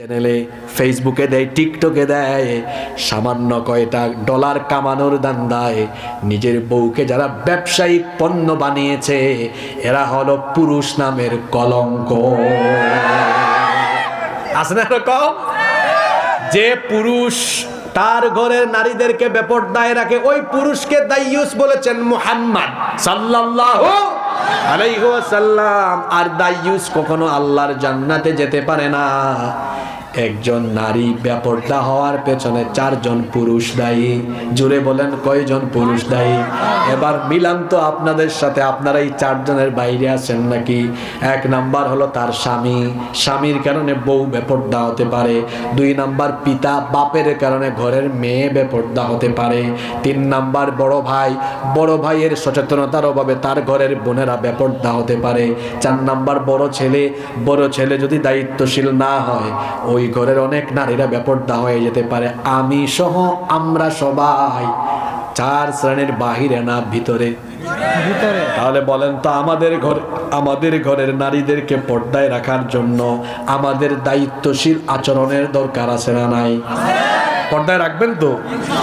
চ্যানেলে ফেসবুকে দেয় টিকটকে দেয়, সামান্য কয়টা ডলার কামানোর দান্দায় নিজের বউকে যারা ব্যবসায়িক পণ্য বানিয়েছে, এরা হলো পুরুষ নামের কলঙ্ক। আছে না এরকম? যে পুরুষ তার ঘরের নারীদেরকে বেপরদায় রাখে, ওই পুরুষকে দাইয়ুস বলেছেন মুহাম্মদ সাল্লাল্লাহু আলাইহি ওয়াসাল্লাম আর দাইউস কখনো আল্লাহর জান্নাতে যেতে পারে না। একজন নারী বেপরদা হওয়ার পেছনে চারজন পুরুষ দায়ী। জুড়ে বলেন, কয়জন পুরুষ দায়ী? এবার মিলান তো আপনাদের সাথে, আপনারা এই চারজনের বাইরে আছেন নাকি? এক নাম্বার হলো তার স্বামী। স্বামীর কারণে বউ বেপর্দা হতে পারে। দুই নাম্বার, পিতা বাপের কারণে ঘরের মেয়ে বেপর্দা হতে পারে। তিন নাম্বার, বড় ভাই। বড় ভাইয়ের সচেতনতার অভাবে তার ঘরের বোনেরা বেপর্দা হতে পারে। চার নাম্বার, বড় ছেলে। বড় ছেলে যদি দায়িত্বশীল না হয়, ওই ঘরের অনেক নারীরা বেপর্দা হয়ে যেতে পারে। আমি সহ আমরা সবাই চার শ্রেণির বাহিরে না ভিতরে। তাহলে বলেন তো আমাদের ঘর আমাদের ঘরের নারীদেরকে পর্দায় রাখার জন্য আমাদের দায়িত্বশীল আচরণের দরকার আছে না নাই? পর্দায় রাখবেন তো?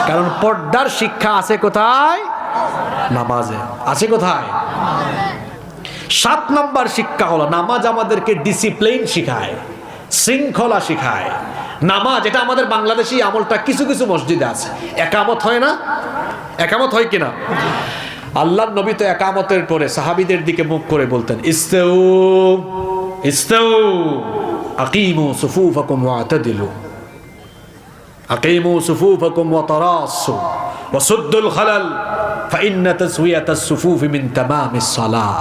কারণ পর্দার শিক্ষা আছে কোথায়? নামাজে। আছে কোথায়? সাত নম্বর শিক্ষা হলো নামাজ আমাদেরকে ডিসিপ্লিন শিখায়। শৃঙ্খলা শিখায়। নামাজ, এটা আমাদের বাংলাদেশি আমলটা কিছু কিছু মসজিদে আছে। একামত হয় না? একামত হয় কিনা? আল্লাহ নবী তো একামতের পরে সাহাবিদের দিকে মুখ করে বলতেন, ইস্তেউ ইস্তেউ, আকিমু সুফুফাকুম ওয়াতাদিলু আকিমু সুফুফাকুম ওয়া তারাসু ওয়া সুদ্দুল খালাল, ফাইন্না তাসওয়িয়াতাস সুফুফি মিন তামামিস সালাহ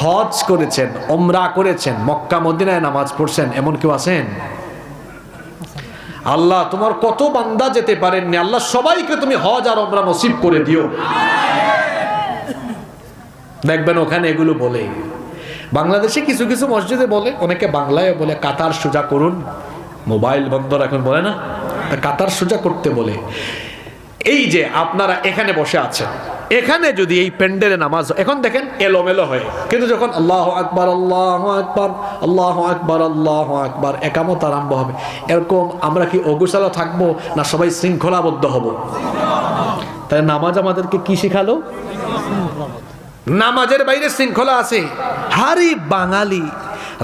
হজ করেছেন ওমরা করেছেন, মক্কা, মদিনায় নামাজ পড়ছেন, এমন কেউ আছেন? আল্লাহ, তোমার কত বান্দা যেতে পারেননি, আল্লাহ সবাইকে তুমি হজ আর ওমরা নসিব করে দিও। দেখবেন ওখানে এগুলো বলে। বাংলাদেশে কিছু কিছু মসজিদে বলে, অনেকে বাংলায় বলে, কাতার সোজা করুন, মোবাইল বন্ধ রাখুন বলে না, কাতার সোজা করতে বলে। এই যে আপনারা এখানে বসে আছেন, এখানে যদি এই প্যান্ডেলে নামাজ এখন দেখেন এলোমেলো হয়ে, কিন্তু যখন আল্লাহ আকবার আল্লাহ আকবার আল্লাহ আকবার আল্লাহ আকবার, একামত আরম্ভ হবে, এরকম আমরা কি অগুসালা থাকব না সবাই শৃঙ্খলাবদ্ধ হব? তাই নামাজ আমাদেরকে কি শিখালো? নামাজের বাইরে শৃঙ্খলা আছে। হারি বাঙালি,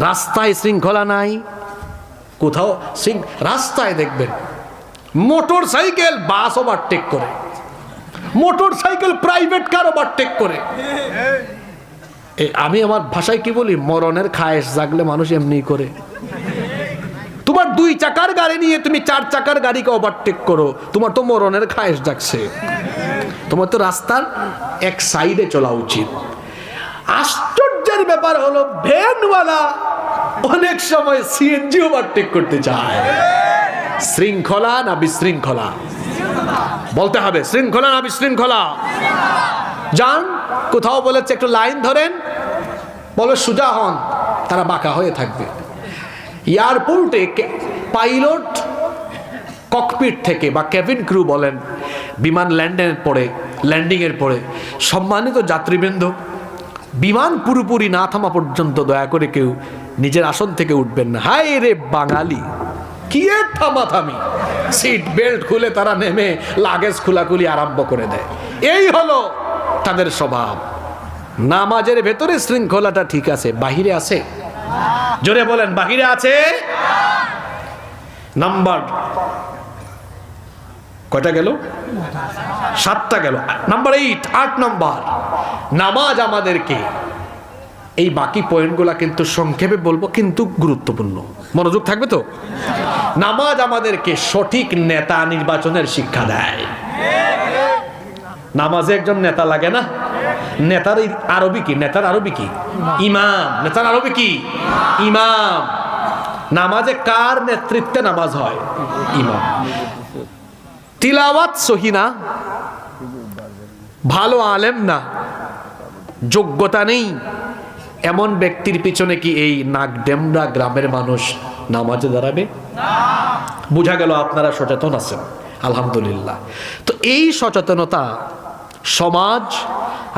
রাস্তায় শৃঙ্খলা নাই, কোথাও রাস্তায় দেখবেন মোটর সাইকেল বাস ওভারটেক করে motor cycle private car. Overtake করে আমি আমার ভাষায় কি বলি? মরণের খায়েশ জাগলে মানুষ এমনি করে। তোমার দুই চাকার গাড়ি নিয়ে তুমি চার চাকার গাড়িকে ওভারটেক করো, তোমার তো মরণের খায়েশ জাগছে। তোমার তো রাস্তার এক সাইডে চলা উচিত। আশ্চর্যের ব্যাপার হলো ভ্যানওয়ালা অনেক সময় সিএনজি ওভারটেক করতে চায় শৃঙ্খলা না বিশৃঙ্খলা? বলতে হবে, শৃঙ্খলা না বিশৃঙ্খলা? যান, কোথাও বলেছে একটু লাইন ধরেন। বলে, সুজা হন, তারা বাঁকা হয়ে থাকবে। এয়ারপোর্টে পাইলট ককপিট থেকে, বা কেবিন ক্রু বলেন, বিমান ল্যান্ডের পরে, ল্যান্ডিংয়ের পরে, সম্মানিত যাত্রীবৃন্দ, বিমান পুরোপুরি না থামা পর্যন্ত দয়া করে কেউ নিজের আসন থেকে উঠবেন না। হায় রে বাঙালি! কি এর সিট বেল্ট খুলে তারা নেমে লাগেজ আরম্ভ করে দেয়। এই হলো তাদের স্বভাব। নামাজের ভেতরে শৃঙ্খলাটা ঠিক আছে, বাহিরে আছে? জোরে বলেন, বাহিরে আছে? নাম্বার কয়টা গেল? সাতটা গেল। নাম্বার এইট, আট নাম্বার। নামাজ আমাদেরকে এই বাকি পয়েন্টগুলা কিন্তু সংক্ষেপে বলব, কিন্তু গুরুত্বপূর্ণ। মনোযোগ থাকবে তো? নামাজ আমাদেরকে সঠিক নেতা নির্বাচনের শিক্ষা দেয়। নামাজে একজন নেতা লাগে না? নেতার আরবি কি? নেতার আরবি কি? ইমাম। নেতার আরবি কি? ইমাম। নামাজে কার নেতৃত্বে নামাজ হয়? ইমাম। তিলাওয়াত সহিনা ভালো আলেম না? যোগ্যতা নেই? এমন ব্যক্তির পিছনে কি এই নাগডেমরা গ্রামের মানুষ নামাজে দাঁড়াবে? বোঝা গেল আপনারা সচেতন আছেন, আলহামদুলিল্লাহ। তো এই সচেতনতা সমাজ,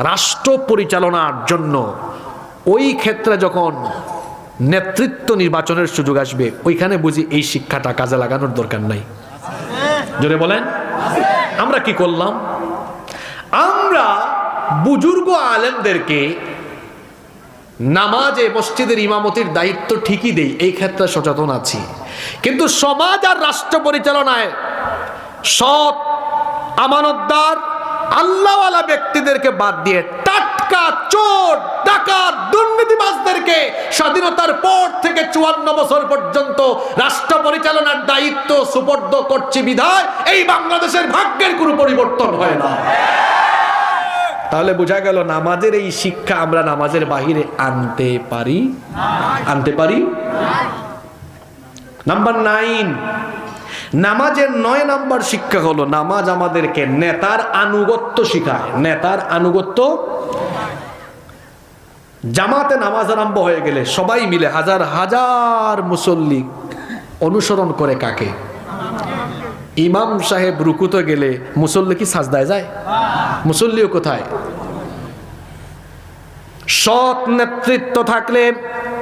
রাষ্ট্র পরিচালনার জন্য ওই ক্ষেত্রে যখন নেতৃত্ব নির্বাচনের সুযোগ আসবে, ওইখানে বুঝি এই শিক্ষাটা কাজে লাগানোর দরকার নাই। জোরে বলেন। আমরা কি করলাম? আমরা বুজুর্গ আলেমদেরকে নামাজে মসজিদের ইমামতির দায়িত্ব ঠিকই দেই, এই ক্ষেত্রে সচেতন আছি। কিন্তু সমাজ আর রাষ্ট্র পরিচালনায় সৎ, আমানতদার, আল্লাহওয়ালা ব্যক্তিদেরকে বাদ দিয়ে টাটকা, চোর, ডাকাত, দুর্নীতিবাজদেরকে স্বাধীনতার পর থেকে চুয়ান্ন বছর পর্যন্ত রাষ্ট্র পরিচালনার দায়িত্ব সুপর্দ করছি বিধায়, এই বাংলাদেশের ভাগ্যের কোনো পরিবর্তন হয় না। তাহলে বোঝা গেল নামাজের এই শিক্ষা আমরা নামাজের বাহিরে আনতে পারি? আনতে পারি? নাম্বার নাইন, নামাজের নয় নাম্বার শিক্ষা হলো নামাজ আমাদেরকে নেতার আনুগত্য শিখায়। নেতার আনুগত্য জামাতে নামাজ আরম্ভ হয়ে গেলে সবাই মিলে হাজার হাজার মুসল্লি অনুসরণ করে কাকে? ইমাম সাহেব রুকুতে গেলে মুসল্লি কি সাজদায় যায়? মুসল্লিও কোথায়? সৎ নেতৃত্ব থাকলে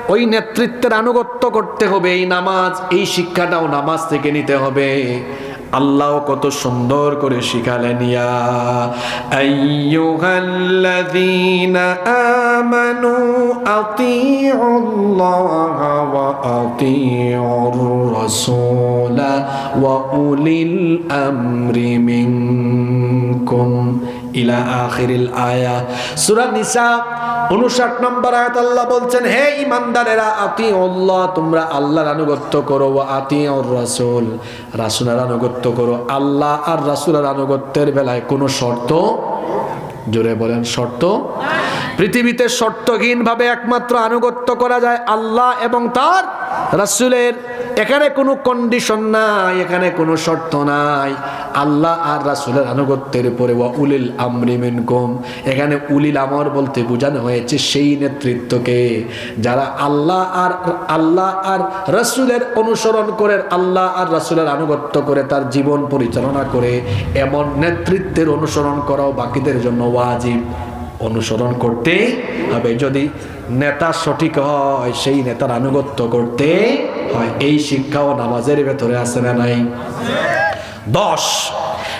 ওই নেতৃত্বের আনুগত্য করতে হবে, এই নামাজ, এই শিক্ষাটাও নামাজ থেকে নিতে হবে। আল্লাহ কত সুন্দর করে শিখালেন, ইয়া আইয়ুহাল্লাযীনা আমানু আতিউল্লাহ ওয়া আতিউর রাসূলা ওয়া উলিল আমরি মিনকুম। ইলা আখিরিল আয়া। সূরা নিসা 59 নম্বর আয়াত আল্লাহ বলছেন, হে ঈমানদারেরা আতি আল্লাহ তোমরা আল্লাহর আনুগত্য করো, ওয়া আতি আর রাসূল। রাসূলের আনুগত্য করো। আল্লাহ আর রাসূলের আনুগত্যের বেলায় কোনো শর্ত? জোরে বলেন, শর্ত? পৃথিবীতে শর্তহীন ভাবে একমাত্র আনুগত্য করা যায় আল্লাহ এবং তার রাসূলের। এখানে কোনো কন্ডিশন নাই, এখানে কোনো শর্ত নাই। আল্লাহ আর রাসুলের আনুগত্যের উপরে ওয়া উলিল আমরি মিনকুম। এখানে উলিল আমর বলতে বোঝানো হয়েছে সেই নেতৃত্বকে যারা আল্লাহ আর আল্লাহ আর রাসূলের অনুসরণ করে, আল্লাহ আর রাসূলের আনুগত্য করে তার জীবন পরিচালনা করে, এমন নেতৃত্বের অনুসরণ করাও বাকিদের জন্য ওয়াজিব। অনুসরণ করতে হবে। যদি নেতা সঠিক হয়, সেই নেতার আনুগত্য করতে হয়। এই শিক্ষাও নামাজের ভেতরে আছে না নাই? দশ,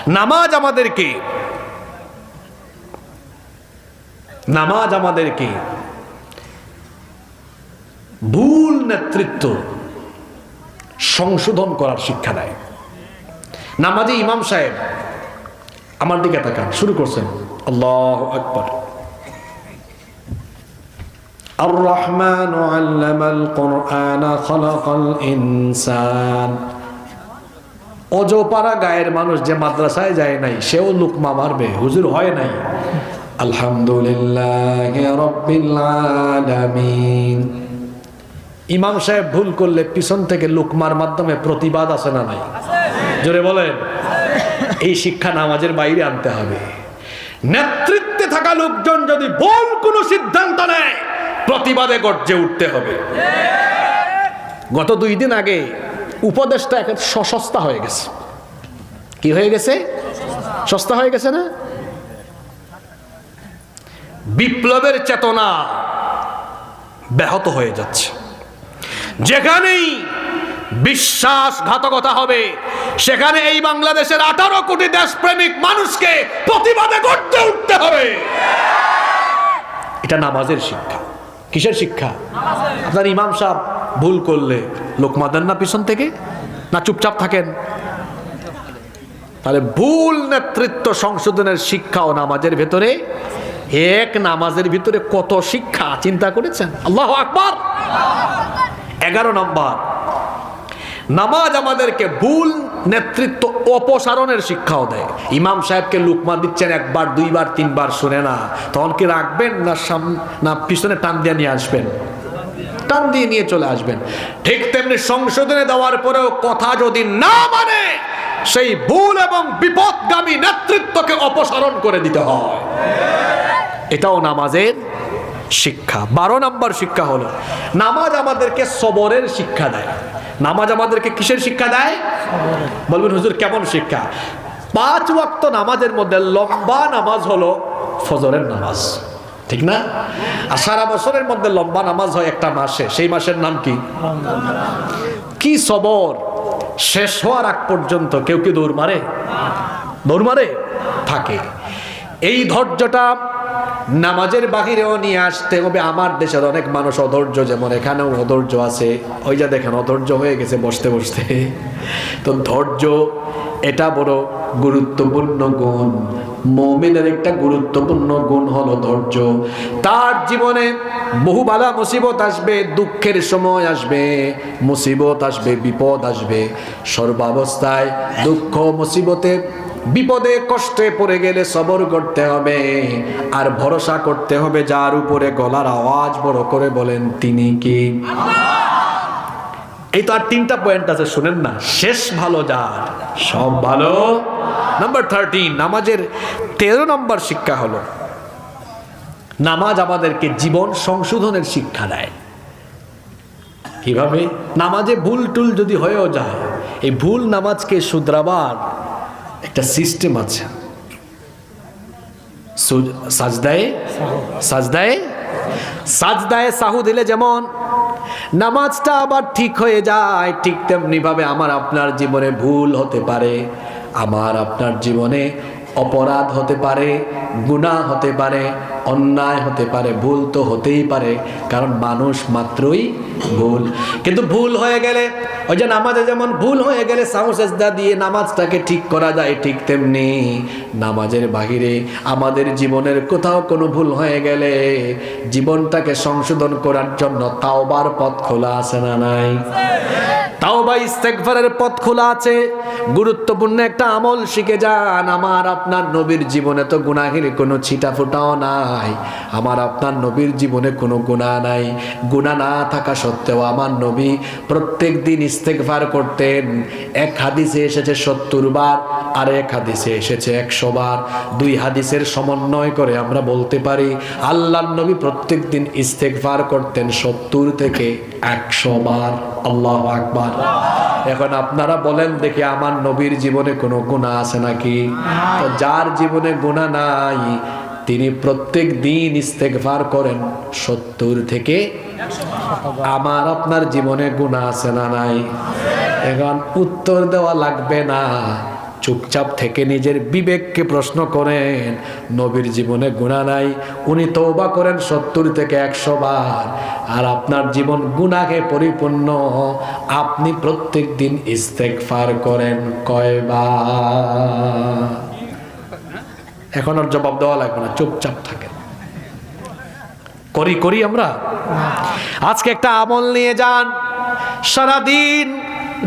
নামাজ আমাদেরকে নামাজ আমাদেরকে ভুল নেতৃত্ব সংশোধন করার শিক্ষা দেয়। নামাজে ইমাম সাহেব, আমার দিকে তাকান, শুরু করছেন। আল্লাহ আকবর। الرحمن علم القرآن خلق الإنسان অজো পাড়া গায়ের মানুষ যে মাদ্রাসায় যায় নাই সেও লুকমা মারবে হুজুর হয় নাই আলহামদুলিল্লাহ রব্বিল আলামিন ইমাম সাহেব ভুল করলে পিছন থেকে লুকমার মাধ্যমে প্রতিবাদ আসে না নাই জোরে বলেন এই শিক্ষা নামাজের বাইরে আনতে হবে নেতৃত্বে থাকা লোকজন যদি ভুল কোনো সিদ্ধান্ত নেয় প্রতিবাদে গর্জে উঠতে হবে। গত দুই দিন আগে উপদেশটা এখন সস্তা হয়ে গেছে। কি হয়ে গেছে? সস্তা হয়ে গেছে না? বিপ্লবের চেতনা ব্যাহত হয়ে যাচ্ছে। যেখানেই বিশ্বাসঘাতকতা হবে, সেখানে এই বাংলাদেশের আঠারো কোটি দেশপ্রেমিক মানুষকে প্রতিবাদে গড়তে উঠতে হবে। এটা নামাজের শিক্ষা। কিসের শিক্ষা? আপনার ইমাম সাহেব ভুল করলে লোকমা দেন না পিছন থেকে? না চুপচাপ থাকেন? তাহলে ভুল নেতৃত্ব সংশোধনের শিক্ষা ও নামাজের ভেতরে, এক নামাজের ভিতরে কত শিক্ষা? চিন্তা করেছেন? আল্লাহ আকবর! এগারো নম্বর। নামাজ আমাদেরকে ভুল নেতৃত্ব অপসারণের শিক্ষাও দেয়। ইমাম সাহেবকে লুকমা দিচ্ছেন একবার, দুইবার, তিনবার, শুনে না। তখন কি রাখবেন না সাম, না পিছনে টান দিয়ে নিয়ে আসবেন? টান দিয়ে নিয়ে চলে আসবেন। ঠিক তেমনি সংশোধনে দেওয়ার পরেও কথা যদি না মানে সেই ভুল এবং বিপদগামী নেতৃত্বকে অপসারণ করে দিতে হয়। এটাও নামাজের শিক্ষা। বারো নম্বর শিক্ষা হলো, নামাজ আমাদেরকে সবরের শিক্ষা দেয়। নামাজ আমাদেরকে কিসের শিক্ষা দেয়? বলবেন, হুজুর, কেমন শিক্ষা? পাঁচ ওয়াক্ত নামাজের মধ্যে লম্বা নামাজ হলো ফজরের নামাজ। ঠিক না? আর সারা বছরের মধ্যে লম্বা নামাজ হয় একটা মাসে। সেই মাসের নাম কি? কি সবর? শেষ হওয়ার আগ পর্যন্ত কেউ কি দৌড় মারে? দৌড় মারে? থাকে। এই ধৈর্যটা নামাজের বাহিরেও নিয়ে আসতে হবে আমার দেশের অনেক মানুষ অধৈর্য, যেমন এখানেও অধৈর্য আছে। ওই যা দেখেন, অধৈর্য হয়ে গেছে বসতে বসতে। তো ধৈর্য, এটা বড় গুরুত্বপূর্ণ গুণ। মমিনের একটা গুরুত্বপূর্ণ গুণ হলো ধৈর্য। তার জীবনে বহু বালা মুসিবত আসবে, দুঃখের সময় আসবে, মুসিবত আসবে, বিপদ আসবে। সর্বাবস্থায় দুঃখ, মুসিবতে বিপদে কষ্টে পড়ে গেলে সবর করতে হবে। আর ভরসা করতে হবে যার উপরে গলার আওয়াজ বড় করে বলেন, তিনি কি? এই তো আর তিনটা পয়েন্ট আছে, শুনেন না। শেষ ভালো যার, সব ভালো। নাম্বার থার্টিন নামাজের তেরো নম্বর শিক্ষা হলো, নামাজ আমাদেরকে জীবন সংশোধনের শিক্ষা দেয়। কীভাবে? নামাজে ভুল টুল যদি হয়েও যায়, এই ভুল নামাজকে শুধরাবার একটা সিস্টেম আছে। সাজদায়ে? সাজদায়ে? সাজদায়ে সাহু দিলে যেমন নামাজটা আবার ঠিক হয়ে যায়, ঠিক তেমনি ভাবে আমার আপনার জীবনে ভুল হতে পারে, আমার আপনার জীবনে অপরাধ হতে পারে গুণা হতে পারে, অন্যায় হতে পারে, ভুল তো হতেই পারে, কারণ মানুষ মাত্রই ভুল। কিন্তু ভুল হয়ে গেলে ওই যে নামাজে যেমন ভুল হয়ে গেলে সামসেজদা দিয়ে নামাজটাকে ঠিক করা যায়, ঠিক তেমনি নামাজের বাহিরে আমাদের জীবনের কোথাও কোনো ভুল হয়ে গেলে জীবনটাকে সংশোধন করার জন্য তাওবার পথ খোলা আছে না নাই? তাওবা ইস্তেগফারের পথ খোলা আছে। গুরুত্বপূর্ণ একটা আমল শিখে যান। আমার আপনার নবীর জীবনে তো গুনাহের কোনো ছিটা ফোটাও নাই। আমার আপনার নবীর জীবনে কোনো গুণা নাই। গুণা না থাকা সত্ত্বেও আমার নবী প্রত্যেক দিন ইস্তেগফার করতেন এক হাদিসে এসেছে সত্তর বার, আর এক হাদিসে এসেছে একশো বার। দুই হাদিসের সমন্বয় করে আমরা বলতে পারি আল্লাহ নবী প্রত্যেক দিন ইস্তেগফার করতেন সত্তর থেকে একশো বার। আল্লাহ আকবার। এখন আপনারা বলেন দেখি আমার নবীর জীবনে কোনো গুণা আছে নাকি? যার জীবনে গুণা নাই তিনি প্রত্যেক দিন ইস্তেগফার করেন। সত্তর থেকে আমার আপনার জীবনে গুণা আছে না নাই? এখন উত্তর দেওয়া লাগবে না। চুপচাপ থেকে নিজের বিবেককে প্রশ্ন করেন, নবীর জীবনে গুণা নাই? উনি তৌবা করেন সত্তর থেকে একশো বার। আর আপনার জীবন গুণাকে পরিপূর্ণ। আপনি প্রত্যেক দিন ইস্তেকফার করেন কয়বার? এখন আর জবাব দেওয়া লাগবে না, চুপচাপ থাকে করি করি আমরা? আজকে একটা আমল নিয়ে যান। সারাদিন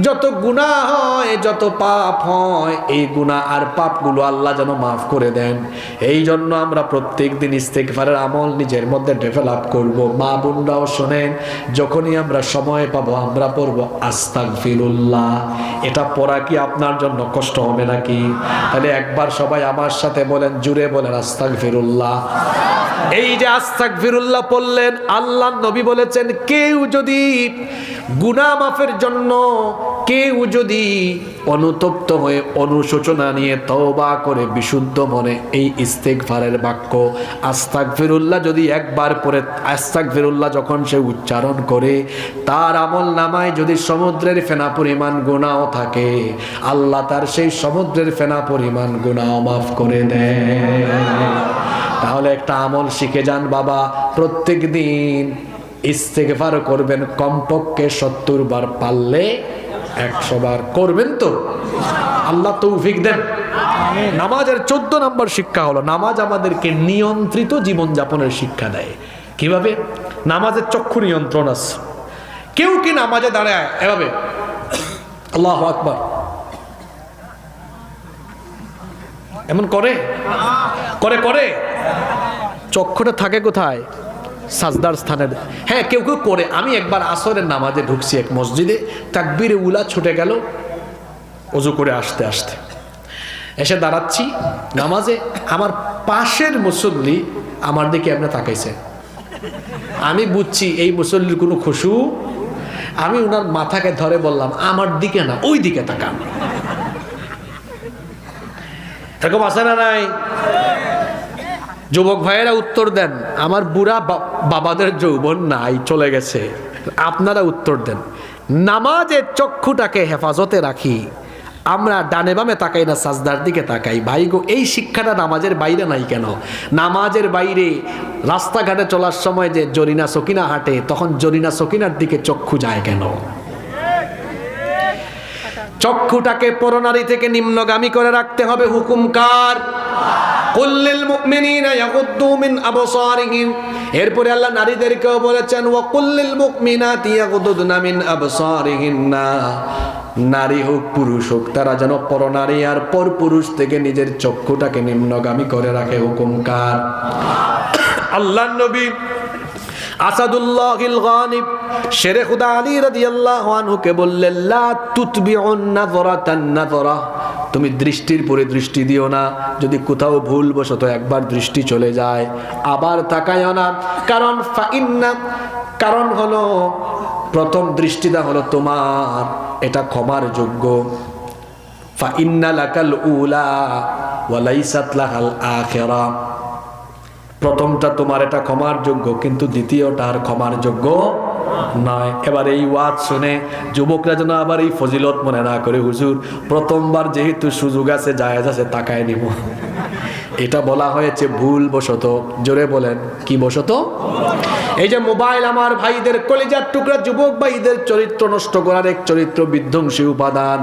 যত গুনাহ হয়, যত পাপ হয়, এই গুনাহ আর পাপগুলো আল্লাহ যেন মাফ করে দেন। এই জন্য আমরা প্রত্যেক দিন ইস্তেকফারের আমল নিজের মধ্যে ডেভেলপ করব। মা বোনরাও শোনেন, যখনই আমরা সময় পাবো, আমরা পড়ব আস্তাক ফিরুল্লাহ এটা পড়া কি আপনার জন্য কষ্ট হবে নাকি? তাহলে একবার সবাই আমার সাথে বলেন, জুড়ে বলেন আস্তাক ফিরুল্লাহ এই যে আস্তাক ফিরুল্লাহ পড়লেন, আল্লাহ নবী বলেছেন, কেউ যদি গুনাহ মাফের জন্য কেউ যদি অনুতপ্ত হয়ে অনুশোচনা নিয়ে তওবা করে বিশুদ্ধ মনে এই ইস্তেগফারের বাক্য আস্তাক ফিরুল্লাহ যদি একবার পরে আস্তাক ফিরুল্লাহ যখন সে উচ্চারণ করে, তার আমল নামায় যদি সমুদ্রের ফেনা পরিমাণ গুণাও থাকে, আল্লাহ তার সেই সমুদ্রের ফেনা পরিমাণ গুণাও মাফ করে দেয়। তাহলে একটা আমল শিখে যান বাবা প্রত্যেক দিন ইস্তেগফার করবেন কমপক্ষে সত্তর বার পারলে একশো বার করবেন তো? আল্লাহ তৌফিক দেন। নামাজের চোদ্দ নম্বর শিক্ষা হলো নামাজ আমাদেরকে নিয়ন্ত্রিত জীবনযাপনের শিক্ষা দেয়। কীভাবে? নামাজের চক্ষু নিয়ন্ত্রণ আছে। কেউ কি নামাজে দাঁড়ায়? এভাবে। আল্লাহ আকবার। এমন করে? করে করে? চক্ষুটা থাকে কোথায়? সাজদার স্থানে হ্যাঁ কেউ কেউ করে। আমি একবার আসরের নামাজে ঢুকছি এক মসজিদে। তাকবিরে উলা ছুটে গেল অজু করে আসতে আসতে। এসে দাঁড়াচ্ছি নামাজে। আমার পাশের মুসল্লি আমার দিকে এমনি তাকাইছে। আমি বুঝছি এই মুসল্লির কোনো খুশু। আমি ওনার মাথাকে ধরে বললাম, আমার দিকে না, ওই দিকে তাকান। এরকম আছে না নাই? যুবক ভাইয়েরা উত্তর দেন। আমার বুড়া বাবাদের যৌবন নাই, চলে গেছে। আপনারা উত্তর দেন। নামাজের চক্ষুটাকে হেফাজতে রাখি। আমরা ডানে বামে তাকাই না, সাজদার দিকে তাকাই। ভাই গো, এই শিক্ষাটা নামাজের বাইরে নাই কেন? নামাজের বাইরে রাস্তাঘাটে চলার সময় যে জরিনা সকিনা হাঁটে, তখন জরিনা সকিনার দিকে চক্ষু যায় কেন? চক্ষুটাকে পরনারী থেকে নিম্নগামী করে রাখতে হবে। হুকুমকার কুল্লিল মুমিনিনা ইয়াগুদ্দু মিন আবসারিহিম। এরপরে আল্লাহ নারীদেরকেও বলেছেন, ওয়া কুল্লিল মুমিনাতি ইয়াগুদ্দুনা মিন আবসারিহিন্না। নারী হোক, পুরুষ হোক, তারা যেন পরনারী আর পর পুরুষ থেকে নিজের চক্ষুটাকে নিম্নগামী করে রাখে। হুকুমকার আল্লাহ নবী তুমি দৃষ্টির পরে দৃষ্টি দিও না। যদি কোথাও ভুল বশত একবার দৃষ্টি চলে যায়, আবার তাকায়ও না। কারণ কারণ হলো, প্রথম দৃষ্টিটা হলো তোমার। এটা ক্ষমার যোগ্য। ফাইন্না লাকাল উলা ওয়া লাইসাত লাহাল আখিরা। প্রথমটা তোমার এটা ক্ষমার যোগ্য, কিন্তু দ্বিতীয়টা আর ক্ষমার যোগ্য নয় এবার এই ওয়াজ শুনে যুবকরা যেন আবার এই ফজিলত মনে না করে, হুজুর, প্রথমবার যেহেতু সুযোগ আছে, জায়েজ আছে, তাকায় নিব। এটা বলা হয়েছে ভুল বশত জোরে বলেন, কি বশত? এই যে মোবাইল আমার ভাইদের কলেজার টুকরা, যুবক ভাইদের চরিত্র নষ্ট করার এক চরিত্র বিধ্বংসী উপাদান।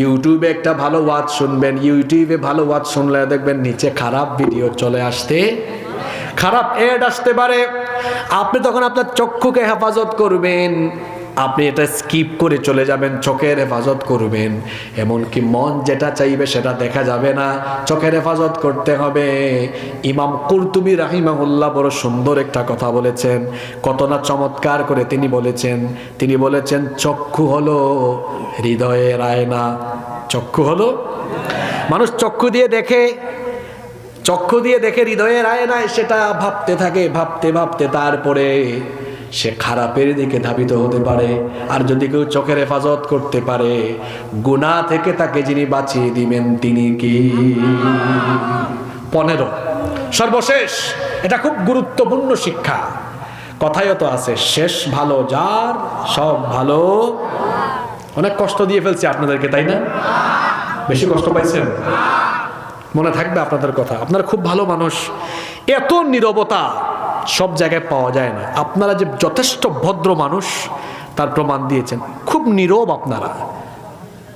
ইউটিউবে একটা ভালো ওয়াজ শুনবেন, ইউটিউবে ভালো ওয়াজ শুনলে দেখবেন নিচে খারাপ ভিডিও চলে আসতে খারাপ এড আসতে পারে। আপনি তখন আপনার চক্ষুকে হেফাজত করবেন। আপনি এটা স্কিপ করে চলে যাবেন, চোখের হেফাজত করবেন। এমনকি মন যেটা চাইবে সেটা দেখা যাবে না। চোখের হেফাজত করতে হবে। ইমাম কুরতুবি রাহিমাহুল্লাহ বড় সুন্দর একটা কথা বলেছেন। কত না চমৎকার করে তিনি বলেছেন। তিনি বলেছেন, চক্ষু হলো হৃদয়ের আয়না। চক্ষু হলো? মানুষ চক্ষু দিয়ে দেখে। চক্ষু দিয়ে দেখে হৃদয়ের আয়নায় সেটা ভাবতে থাকে, ভাবতে ভাবতে তারপরে সে খারাপের দিকে ধাবিত হতে পারে। আর যদি কেউ চোখের হেফাজত করতে পারে গুণা থেকে তাকে যিনি বাঁচিয়ে দিবেন তিনি কি? পনেরো। সর্বশেষ, এটা খুব গুরুত্বপূর্ণ শিক্ষা। কথায়ও তো আছে, শেষ ভালো যার, সব ভালো। অনেক কষ্ট দিয়ে ফেলছে আপনাদেরকে, তাই না? বেশি কষ্ট পাইছেন? মনে থাকবে আপনাদের কথা। আপনারা খুব ভালো মানুষ। এত নীরবতা সব জায়গায় পাওয়া যায় না। আপনারা যে যথেষ্ট ভদ্র মানুষ, তার প্রমাণ দিয়েছেন। খুব নীরব আপনারা।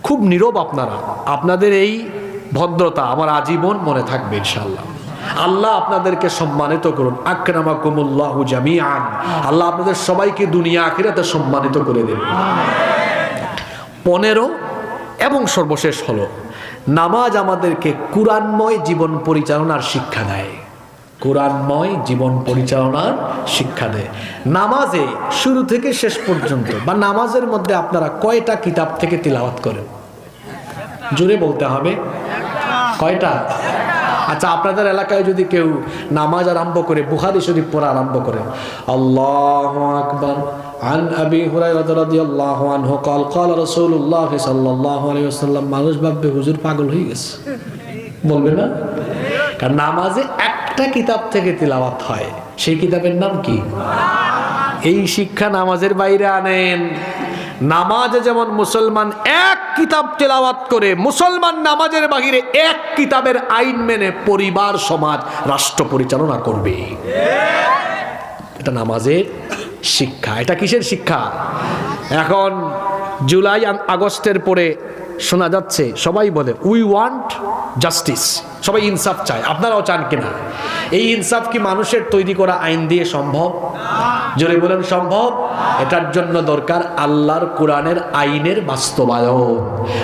খুব নীরব আপনারা। আপনাদের এই ভদ্রতা আমার আজীবন মনে থাকবে ইনশাল্লাহ আল্লাহ আপনাদেরকে সম্মানিত করুন। আকরামাকুমুল্লাহ জামিআন। আল্লাহ আপনাদের সবাইকে দুনিয়া আখিরাতে সম্মানিত করে দেবে পনেরো এবং সর্বশেষ হলো নামাজ আমাদেরকে কোরআনময় জীবন পরিচালনার শিক্ষা দেয়। কোরআনময় জীবন পরিচালনার শিক্ষা দেয়। নামাজে শুরু থেকে শেষ পর্যন্ত বা নামাজের মধ্যে আপনারা কয়টা কিতাব থেকে তিলাওয়াত করেন? জোরে বলতে হবে। কয়টা? আচ্ছা আপনাদের এলাকায় যদি কেউ নামাজ আরম্ভ করে, বুখারি শরীফ পড়া আরম্ভ করেন। আল্লাহ আকবর। عن ابي هريره رضي الله عنه قال قال رسول الله صلى الله عليه وسلم মানুষ ভাববে হুজুর পাগল হয়ে গেছে বলবে না কারণ নামাজে একটা কিতাব থেকে তিলাওয়াত হয় সেই কিতাবের নাম কি এই শিক্ষা নামাজের বাইরে আনেন নামাজে যেমন মুসলমান এক কিতাব তেলাওয়াত করে মুসলমান নামাজের বাহিরে এক কিতাবের আইন মেনে পরিবার সমাজ রাষ্ট্র পরিচালনা করবে এটা নামাজের শিক্ষা। এটা কিসের শিক্ষা? এখন জুলাই আগস্টের পরে শোনা যাচ্ছে, সবাই বলে উই ওয়ান্ট জাস্টিস সবাই ইনসাফ চায়। আপনারাও চান কিনা? এই ইনসাফ কি মানুষের তৈরি করা আইন দিয়ে সম্ভব? জোরে বলেন, সম্ভব? এটার জন্য দরকার আল্লাহর কোরআনের আইনের বাস্তবায়ন।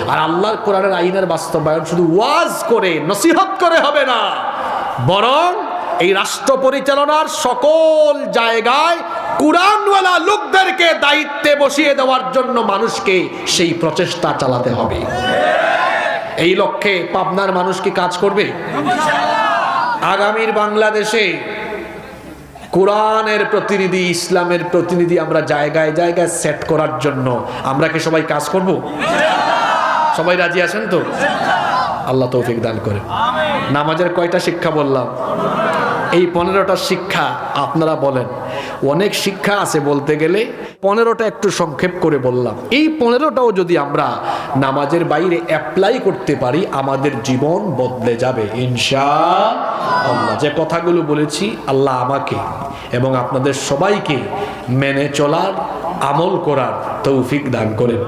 আর আল্লাহর কোরআনের আইনের বাস্তবায়ন শুধু ওয়াজ করে, নসিহত করে হবে না। বরং এই রাষ্ট্র পরিচালনার সকল জায়গায় কোরআনওয়ালা লোকদেরকে দায়িত্বে বসিয়ে দেওয়ার জন্য মানুষকে সেই প্রচেষ্টা চালাতে হবে। এই লক্ষ্যে পাবনার মানুষ কি কাজ করবে? আগামীর বাংলাদেশে কোরআনের প্রতিনিধি, ইসলামের প্রতিনিধি আমরা জায়গায় জায়গায় সেট করার জন্য আমরা কি সবাই কাজ করব? সবাই রাজি আছেন তো? আল্লাহ তৌফিক দান করে। নামাজের কয়টা শিক্ষা বললাম? এই পনেরোটা শিক্ষা আপনারা বলেন। অনেক শিক্ষা আছে বলতে গেলে। পনেরোটা একটু সংক্ষেপ করে বললাম। এই পনেরোটাও যদি আমরা নামাজের বাইরে অ্যাপ্লাই করতে পারি, আমাদের জীবন বদলে যাবে, ইনশা আল্লাহ। যে কথাগুলো বলেছি, আল্লাহ আমাকে এবং আপনাদের সবাইকে মেনে চলার, আমল করার তৌফিক দান করেন।